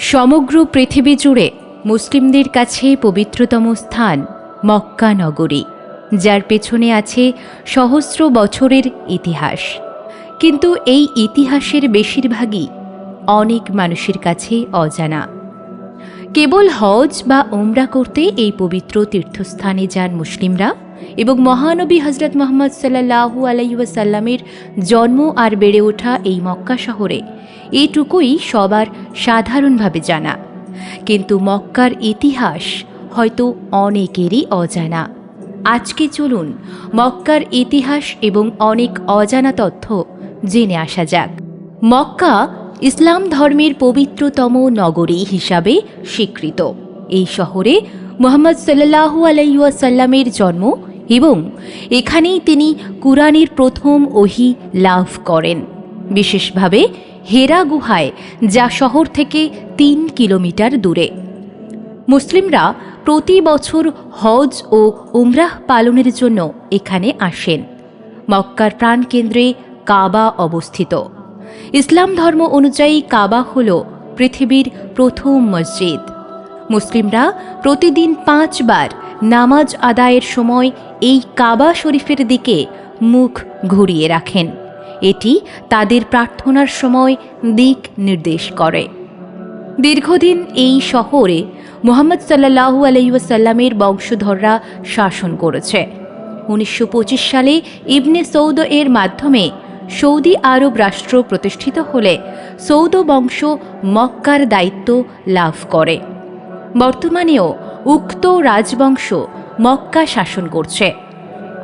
সমগ্র পৃথিবী জুড়ে মুসলিমদের কাছে পবিত্রতম স্থান মক্কা নগরী, যার পেছনে আছে সহস্র বছরের ইতিহাস। কিন্তু এই ইতিহাসের বেশিরভাগই অনেক মানুষের কাছে অজানা। কেবল হজ বা ওমরা করতে এই পবিত্র তীর্থস্থানে যান মুসলিমরা? এবং মহানবী হজরত মোহাম্মদ সাল্লাহু আলাইসাল্লামের জন্ম আর বেড়ে ওঠা এই মক্কা শহরে। এইটুকুই সবার সাধারণভাবে জানা। কিন্তু মক্কার ইতিহাস হয়তো অনেকেরই অজানা। আজকে চলুন মক্কার ইতিহাস এবং অনেক অজানা তথ্য জেনে আসা যাক। মক্কা ইসলাম ধর্মের পবিত্রতম নগরী হিসাবে স্বীকৃত। এই শহরে মোহাম্মদ সাল্লাহু আলাইসাল্লামের জন্ম এবং এখানেই তিনি কুরআনের প্রথম ওহি লাভ করেন। বিশেষভাবে হেরা গুহায়, যা শহর থেকে তিন কিলোমিটার দূরে। মুসলিমরা প্রতি বছর হজ ও উমরাহ পালনের জন্য এখানে আসেন। মক্কার প্রাণকেন্দ্রে কাবা অবস্থিত। ইসলাম ধর্ম অনুযায়ী কাবা হল পৃথিবীর প্রথম মসজিদ। মুসলিমরা প্রতিদিন পাঁচবার নামাজ আদায়ের সময় এই কাবা শরীফের দিকে মুখ ঘুরিয়ে রাখেন। এটি তাদের প্রার্থনার সময় দিক নির্দেশ করে। দীর্ঘদিন এই শহরে মোহাম্মদ সাল্লাহু আলাইসাল্লামের বংশধররা শাসন করেছে। উনিশশো পঁচিশ সালে ইবনে সৌদ এর মাধ্যমে সৌদি আরব রাষ্ট্র প্রতিষ্ঠিত হলে সৌদ বংশ মক্কার দায়িত্ব লাভ করে। বর্তমানেও উক্ত রাজবংশ মক্কা শাসন করছে।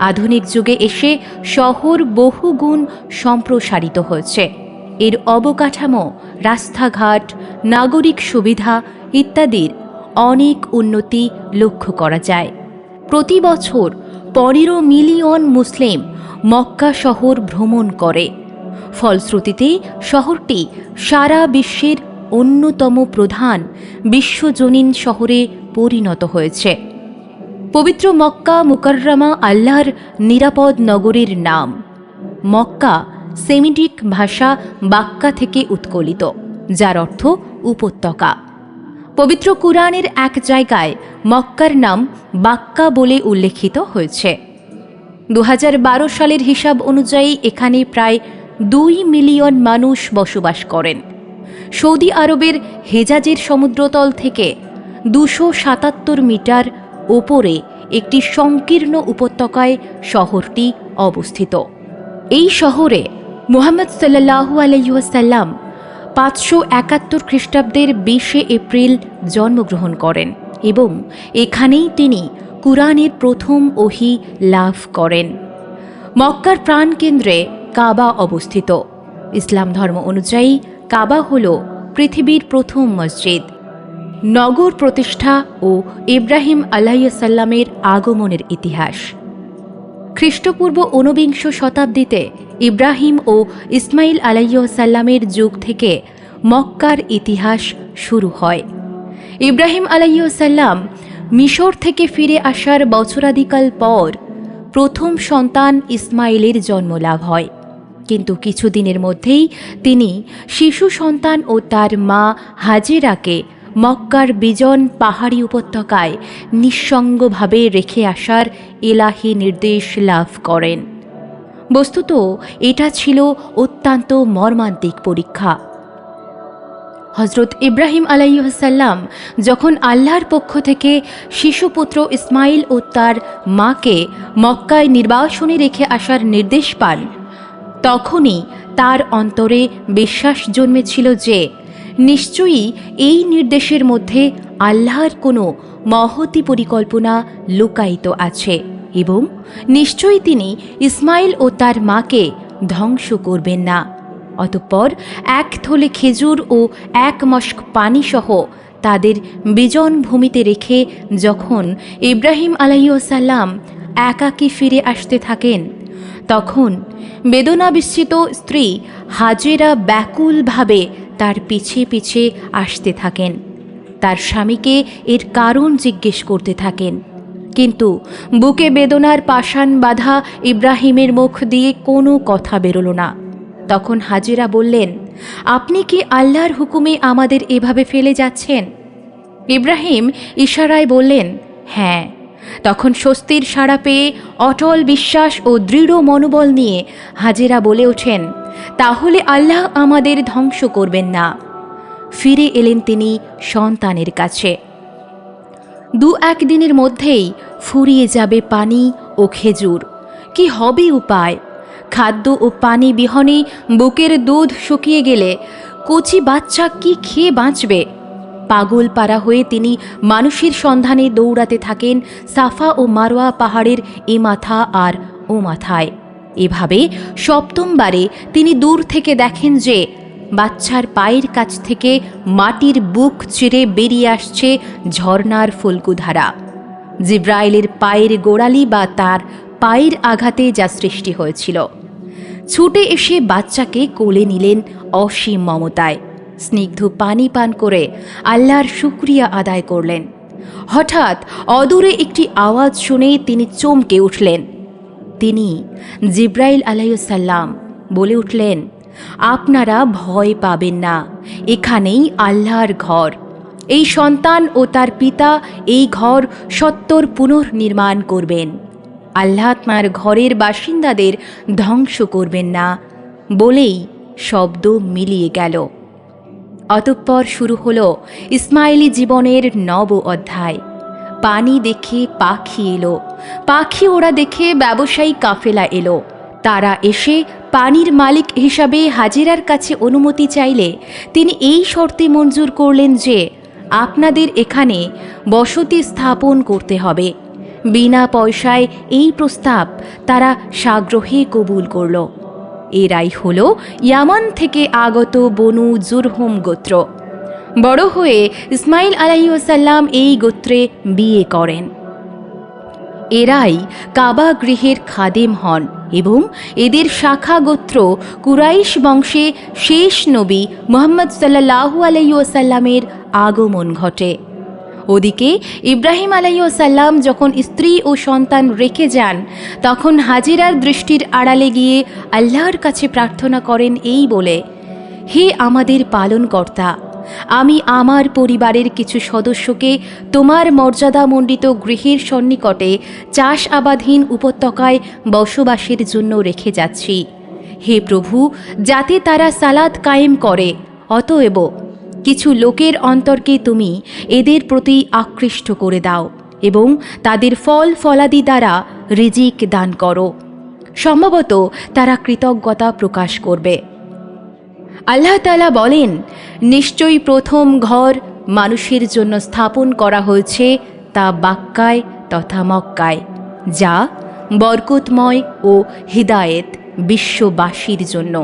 আধুনিক যুগে এসে শহর বহুগুণ সম্প্রসারিত হয়েছে। এর অবকাঠামো, রাস্তাঘাট, নাগরিক সুবিধা ইত্যাদির অনেক উন্নতি লক্ষ্য করা যায়। প্রতি বছর পনেরো মিলিয়ন মুসলিম মক্কা শহর ভ্রমণ করে। ফলশ্রুতিতে শহরটি সারা বিশ্বের অন্যতম প্রধান বিশ্বজনীন শহরে পরিণত হয়েছে। পবিত্র মক্কা মুকাররমা আল্লাহর নিরাপদ নগরীর নাম। মক্কা সেমিটিক ভাষা বাক্কা থেকে উৎকলিত, যার অর্থ উপত্যকা। পবিত্র কুরআনের এক জায়গায় মক্কার নাম বাক্কা বলে উল্লেখিত হয়েছে। দু হাজার বারো সালের হিসাব অনুযায়ী এখানে প্রায় দুই মিলিয়ন মানুষ বসবাস করেন। সৌদি আরবের হেজাজের সমুদ্রতল থেকে দুশো সাতাত্তর মিটার ওপরে একটি সংকীর্ণ উপত্যকায় শহরটি অবস্থিত। এই শহরে মুহাম্মদ সাল্লাহু আলাইসাল্লাম পাঁচশো একাত্তর খ্রিস্টাব্দের বিশে এপ্রিল জন্মগ্রহণ করেন এবং এখানেই তিনি কুরআনের প্রথম ওহি লাভ করেন। মক্কার প্রাণকেন্দ্রে কাবা অবস্থিত। ইসলাম ধর্ম অনুযায়ী কাবা হল পৃথিবীর প্রথম মসজিদ। নগর প্রতিষ্ঠা ও ইব্রাহিম আলাইসাল্লামের আগমনের ইতিহাস। খ্রিস্টপূর্ব ঊনবিংশ শতাব্দীতে ইব্রাহিম ও ইসমাইল আলাইসাল্লামের যুগ থেকে মক্কার ইতিহাস শুরু হয়। ইব্রাহিম আলাইসাল্লাম মিশর থেকে ফিরে আসার বছরাধিকাল পর প্রথম সন্তান ইসমাইলের জন্ম লাভ হয়। কিন্তু কিছুদিনের মধ্যেই তিনি শিশু সন্তান ও তার মা হাজেরাকে মক্কার বিজন পাহাড়ি উপত্যকায় নিঃসঙ্গভাবে রেখে আসার এলাহি নির্দেশ লাভ করেন। বস্তুত, এটা ছিল অত্যন্ত মর্মান্তিক পরীক্ষা। হজরত ইব্রাহিম আলাইসাল্লাম যখন আল্লাহর পক্ষ থেকে শিশুপুত্র ইসমাইল ও তার মাকে মক্কায় নির্বাসনে রেখে আসার নির্দেশ পান, তখনই তার অন্তরে বিশ্বাস জন্মেছিল যে নিশ্চয়ই এই নির্দেশের মধ্যে আল্লাহর কোনো মহতি পরিকল্পনা লুকায়িত আছে এবং নিশ্চয়ই তিনি ইসমাইল ও তার মাকে ধ্বংস করবেন না। অতঃপর এক থলে খেজুর ও এক মস্ক পানিসহ তাদের বিজন ভূমিতে রেখে যখন ইব্রাহিম আলাইসাল্লাম একাকী ফিরে আসতে থাকেন, তখন বেদনা বিস্মিত স্ত্রী হাজেরা ব্যাকুলভাবে তার পিছে পিছে আসতে থাকেন। তার স্বামীকে এর কারণ জিজ্ঞেস করতে থাকেন। কিন্তু বুকে বেদনার পাষাণ বাধা ইব্রাহিমের মুখ দিয়ে কোনো কথা বেরোলো না। তখন হাজিরা বললেন, আপনি কি আল্লাহর হুকুমে আমাদের এভাবে ফেলে যাচ্ছেন? ইব্রাহিম ইশারায় বললেন হ্যাঁ। তখন স্বস্তির সাড়া পেয়ে অটল বিশ্বাস ও দৃঢ় মনোবল নিয়ে হাজিরা বলে ওঠেন তাহলে আল্লাহ আমাদের ধ্বংস করবেন না। ফিরে এলেন তিনি সন্তানের কাছে। দু এক দিনের মধ্যেই ফুরিয়ে যাবে পানি ও খেজুর। কি হবে উপায়? খাদ্য ও পানি বিহনে বুকের দুধ শুকিয়ে গেলে কচি বাচ্চা কি খেয়ে বাঁচবে? পাগল পাড়া হয়ে তিনি মানুষের সন্ধানে দৌড়াতে থাকেন সাফা ও মারোয়া পাহাড়ের এ মাথা আর ও মাথায়। এভাবে সপ্তমবারে তিনি দূর থেকে দেখেন যে বাচ্চার পায়ের কাছ থেকে মাটির বুক চিরে বেরিয়ে আসছে ঝর্নার ফুলকুধারা। জিব্রাইলের পায়ের গোড়ালি বা তার পায়ের আঘাতে যা সৃষ্টি হয়েছিল। ছুটে এসে বাচ্চাকে কোলে নিলেন অসীম মমতায়। স্নিগ্ধ পানি পান করে আল্লাহর শুক্রিয়া আদায় করলেন। হঠাৎ অদূরে একটি আওয়াজ শুনে তিনি চমকে উঠলেন। তিনি জিব্রাইল আলাইসাল্লাম বলে উঠলেন, আপনারা ভয় পাবেন না, এখানেই আল্লাহর ঘর। এই সন্তান ও তার পিতা এই ঘর সত্তর পুনর্নির্মাণ করবেন। আল্লাহ তাঁর ঘরের বাসিন্দাদের ধ্বংস করবেন না, বলেই শব্দ মিলিয়ে গেল। অতঃপর শুরু হল ইসমাইলি জীবনের নব অধ্যায়। পানি দেখে পাখি এলো পাখি ওরা দেখে ব্যবসায়ী কাফেলা এলো। তারা এসে পানির মালিক হিসাবে হাজিরার কাছে অনুমতি চাইলে তিনি এই শর্তে মঞ্জুর করলেন যে, আপনাদের এখানে বসতি স্থাপন করতে হবে। বিনা পয়সায় এই প্রস্তাব তারা সাগ্রহে কবুল করল। এরাই হল ইয়ামান থেকে আগত বনু জুরহুম গোত্র। বড় হয়ে ইসমাইল আলাইসাল্লাম এই গোত্রে বিয়ে করেন। এরাই কাবা গৃহের খাদেম হন এবং এদের শাখা গোত্র কুরাইশ বংশে শেষ নবী মোহাম্মদ সাল্লাহু আলাইসাল্লামের আগমন ঘটে। ওদিকে ইব্রাহিম আলাইসাল্লাম যখন স্ত্রী ও সন্তান রেখে যান, তখন হাজিরার দৃষ্টির আড়ালে গিয়ে আল্লাহর কাছে প্রার্থনা করেন এই বলে, হে আমাদের পালনকর্তা আমি আমার পরিবারের কিছু সদস্যকে তোমার মর্যাদামণ্ডিত গৃহের সন্নিকটে চাষ আবাদহীন উপত্যকায় বসবাসের জন্য রেখে যাচ্ছি। হে প্রভু, যাতে তারা সালাদ কায়েম করে, অতএব কিছু লোকের অন্তরকে তুমি এদের প্রতি আকৃষ্ট করে দাও এবং তাদের ফল ফলাদি দ্বারা রিজিক দান করো। সম্ভবত তারা কৃতজ্ঞতা প্রকাশ করবে। আল্লাহ তালা বলেন, নিশ্চয়ই প্রথম ঘর মানুষের জন্য স্থাপন করা হয়েছে তা বাক্কায় তথা মক্কায়, যা বরকতময় ও হৃদায়েত বিশ্ববাসীর জন্য।